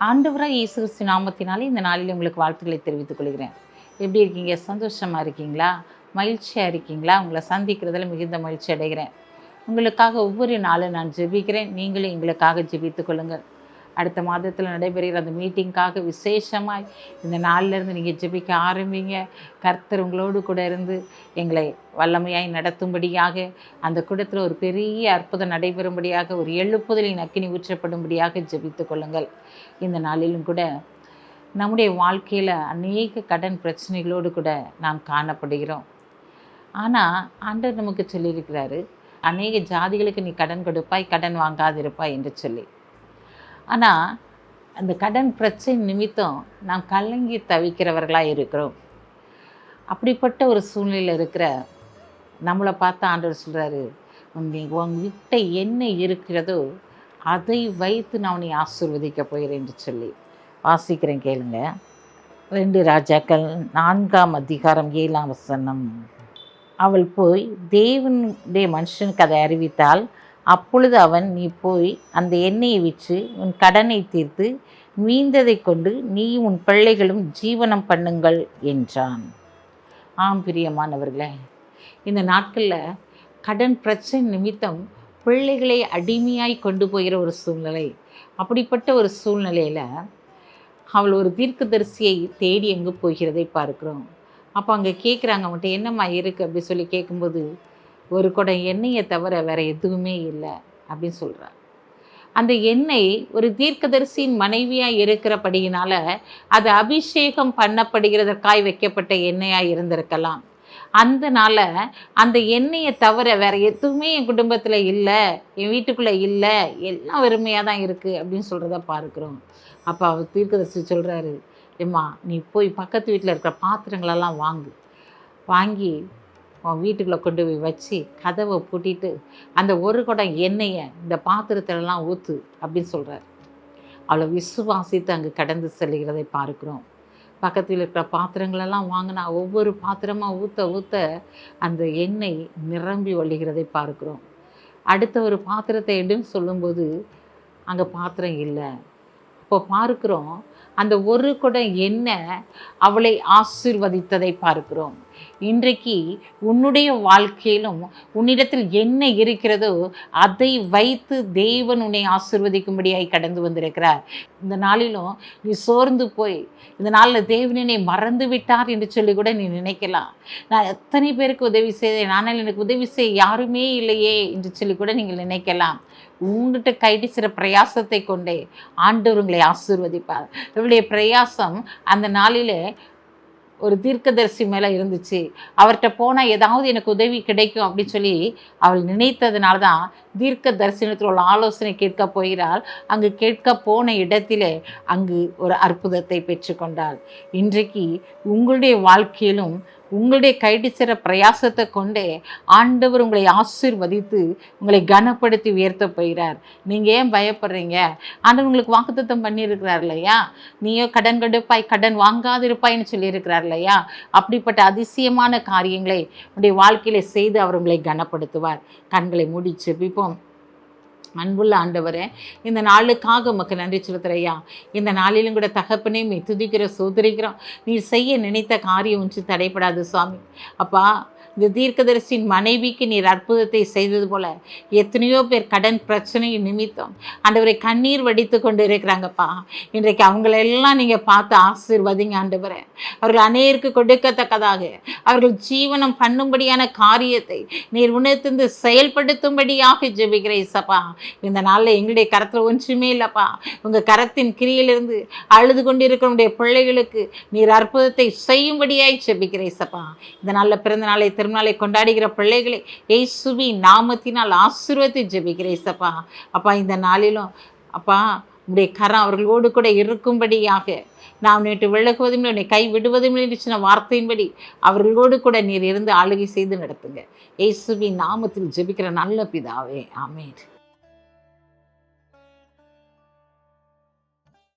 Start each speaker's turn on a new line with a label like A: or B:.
A: இயேசு கிறிஸ்து நாமத்தினாலே இந்த நாளில் உங்களுக்கு வாழ்த்துக்களை தெரிவித்துக் கொள்கிறேன். எப்படி இருக்கீங்க? சந்தோஷமாக இருக்கீங்களா? மகிழ்ச்சியாக இருக்கீங்களா? உங்களை சந்திக்கிறதுல மிகுந்த மகிழ்ச்சி அடைகிறேன். உங்களுக்காக ஒவ்வொரு நாளும் நான் ஜெபிக்கிறேன். நீங்களும் எங்களுக்காக ஜெபித்துக் கொள்ளுங்கள். அடுத்த மாதத்தில் நடைபெறுகிற அந்த மீட்டிங்காக விசேஷமாய் இந்த நாளிலிருந்து நீங்கள் ஜெபிக்க ஆரம்பிங்க. கர்த்தர் உங்களோடு கூட இருந்து எங்களை வல்லமையாய் நடத்தும்படியாக அந்த கூடத்தில் ஒரு பெரிய அற்புதம் நடைபெறும்படியாக ஒரு எழுப்புதலின் அக்கினி ஊற்றப்படும்படியாக ஜெபித்து கொள்ளுங்கள். இந்த நாளிலும் கூட நம்முடைய வாழ்க்கையில் அநேக கடன் பிரச்சனைகளோடு கூட நாம் காணப்படுகிறோம். ஆனால் ஆண்டர் நமக்கு சொல்லியிருக்கிறாரு அநேக ஜாதிகளுக்கு நீ கடன் கொடுப்பாய் கடன் வாங்காதிருப்பாய் என்று சொல்லி. ஆனால் அந்த கடன் பிரச்சனை நிமித்தம் நாம் கலங்கி தவிக்கிறவர்களாக இருக்கிறோம். அப்படிப்பட்ட ஒரு சூழ்நிலையில் இருக்கிற நம்மளை பார்த்து ஆண்டவர் சொல்கிறாரு உங்ககிட்ட என்ன இருக்கிறதோ அதை வைத்து நான் உன்னை ஆசீர்வதிக்க போகிறேன் என்று சொல்லி வாசிக்கிறேன் கேளுங்க. ரெண்டு ராஜாக்கள் நான்காம் அதிகாரம் ஏழாம் வசனம். அவள் போய் தேவனுடைய மனுஷனுக்கு அதை அறிவித்தால் அப்பொழுது அவன் நீ போய் அந்த எண்ணெயை விற்று உன் கடனை தீர்த்து மீந்ததை கொண்டு நீயும் உன் பிள்ளைகளும் ஜீவனம் பண்ணுங்கள் என்றான். ஆம் பிரியமானவர்களே இந்த நாட்களில் கடன் பிரச்சனை நிமித்தம் பிள்ளைகளை அடிமையாய் கொண்டு போகிற ஒரு சூழ்நிலை. அப்படிப்பட்ட ஒரு சூழ்நிலையில் அவள் ஒரு தீர்க்கதரிசியை தேடி எங்கே போகிறதை பார்க்குறோம். அப்போ அங்கே கேட்குறாங்க அவன்கிட்ட என்னம்மா இருக்குது அப்படி சொல்லி கேட்கும்போது ஒரு குடம் எண்ணெயை தவிர வேறு எதுவுமே இல்லை அப்படின்னு சொல்கிறார் அந்த எண்ணெய் ஒரு தீர்க்கதரிசியின் மனைவியாக இருக்கிறபடியினால அது அபிஷேகம் பண்ணப்படுகிறதற்காய் வைக்கப்பட்ட எண்ணெயாக இருந்திருக்கலாம். அந்தனால அந்த எண்ணெயை தவிர வேற எதுவுமே என் குடும்பத்தில் இல்லை என் வீட்டுக்குள்ளே இல்லை எல்லாம் வெறுமையாக தான் இருக்குது அப்படின்னு சொல்கிறத பார்க்குறோம். அப்போ அவர் தீர்க்கதரிசி சொல்கிறாரு ஏம்மா நீ போய் பக்கத்து வீட்டில் இருக்கிற பாத்திரங்களெல்லாம் வாங்கு. வாங்கி உன் வீட்டுக்குள்ளே கொண்டு போய் வச்சு கதவை பூட்டிட்டு அந்த ஒரு குடம் எண்ணெயை இந்த பாத்திரத்திலலாம் ஊற்று அப்படின்னு சொல்கிறார் அவளை விசுவாசித்து அங்கே கடந்து செல்கிறதை பார்க்குறோம். பக்கத்தில் இருக்கிற பாத்திரங்களெல்லாம் வாங்கினா ஒவ்வொரு பாத்திரமாக ஊற்ற ஊற்ற அந்த எண்ணெய் நிரம்பி வழிகிறதை பார்க்குறோம். அடுத்த ஒரு பாத்திரத்தை எடுன்னு சொல்லும்போது அங்கே பாத்திரம் இல்லை. இப்போ பார்க்குறோம் அந்த ஒரு குடம் எண்ணெய் அவளை ஆசீர்வதித்ததை பார்க்கிறோம். இன்றைக்கு உன்னுடைய வாழ்க்கையிலும் உன்னிடத்தில் என்ன இருக்கிறதோ அதை வைத்து தேவன் உன்னை ஆசிர்வதிக்கும்படியாய் கடந்து வந்திருக்கிறார். இந்த நாளிலும் நீ சோர்ந்து போய் இந்த நாளில் தேவனினை மறந்து விட்டார் என்று சொல்லி கூட நீ நினைக்கலாம். நான் எத்தனை பேருக்கு உதவி செய்தேன் ஆனால் எனக்கு உதவி செய்ய யாருமே இல்லையே என்று சொல்லி கூட நீங்கள் நினைக்கலாம். உங்கள்கிட்ட கைடிச்சிற பிரயாசத்தை கொண்டே ஆண்டவர் உங்களை ஆசிர்வதிப்பார். இவருடைய பிரயாசம் அந்த நாளிலே ஒரு தீர்க்கதரிசி மேலே இருந்துச்சு. அவர்கிட்ட போனால் ஏதாவது எனக்கு உதவி கிடைக்கும் அப்படின்னு சொல்லி அவள் நினைத்ததுனால தான் தீர்க்க தரிசனத்தில் உள்ள ஆலோசனை கேட்க போகிறாள். அங்கு கேட்க போன இடத்திலே அங்கு ஒரு அற்புதத்தை பெற்றுக்கொண்டாள். இன்றைக்கு உங்களுடைய வாழ்க்கையிலும் உங்களுடைய கைடிச்சிற பிரயாசத்தை கொண்டே ஆண்டவர் உங்களை ஆசீர்வதித்து உங்களை கனப்படுத்தி உயர்த்த போகிறார். நீங்கள் ஏன் பயப்படுறீங்க? ஆண்டவர் உங்களுக்கு வாக்குத்தத்தம் பண்ணியிருக்கிறார் இல்லையா? நீயோ கடன் கடுப்பாய் கடன் வாங்காதிருப்பாய்னு சொல்லியிருக்கிறார் இல்லையா? அப்படிப்பட்ட அதிசயமான காரியங்களை உங்களுடைய வாழ்க்கையில செய்து அவர் உங்களை கனப்படுத்துவார். கண்களை மூடி செபிப்போம் அன்புள்ள ஆண்டவரே இந்த நாளுக்காக உமக்கு நன்றி செலுத்துறையா இந்த நாளிலும் கூட தகப்பனே மே துதிக்கிற சோதரிக்கிறோம் நீ செய்ய நினைத்த காரியம் ஒன்று தடைப்படாது சுவாமி. அப்பா இந்த தீர்க்கதரிசியின் மனைவிக்கு நீர் அற்புதத்தை செய்தது போல எத்தனையோ பேர் கடன் பிரச்சனையின் நிமித்தம் ஆண்டவரை கண்ணீர் வடித்து கொண்டு இருக்கிறாங்கப்பா இன்றைக்கு அவங்களெல்லாம் நீங்கள் பார்த்து ஆசீர்வதிங்க ஆண்டவரை. அவர்கள் அநேருக்கு கொடுக்கத்தக்கதாக அவர்கள் ஜீவனம் பண்ணும்படியான காரியத்தை நீர் உணர்த்திருந்து செயல்படுத்தும்படியாக ஜெபிக்கிற இசப்பா இந்த நாளில் எங்களுடைய கரத்தில் ஒன்றுமே இல்லைப்பா. உங்கள் கரத்தின் கிரியிலிருந்து அழுது கொண்டிருக்கிற பிள்ளைகளுக்கு நீர் அற்புதத்தை செய்யும்படியாய் ஜெபிக்கிற இசப்பா இந்த நாளில் பிறந்த நாளை திருநாளை கொண்டாடுகிற பிள்ளைகளை ஏசுவி நாமத்தினால் ஆசீர்வதி ஜெபிக்கிறேன் சப்பா அப்பா இந்த நாளிலும் அப்பா உடைய கரம் அவர்களோடு கூட இருக்கும்படியாக நாம் நேற்று விலகுவதும் உன்னை கை விடுவதும் என்று சொன்ன வார்த்தையின்படி அவர்களோடு கூட நீர் இருந்து ஆளுகை செய்து நடத்துங்க. ஏசுவி நாமத்தில் ஜெபிக்கிற நல்ல பிதாவே ஆமேன்.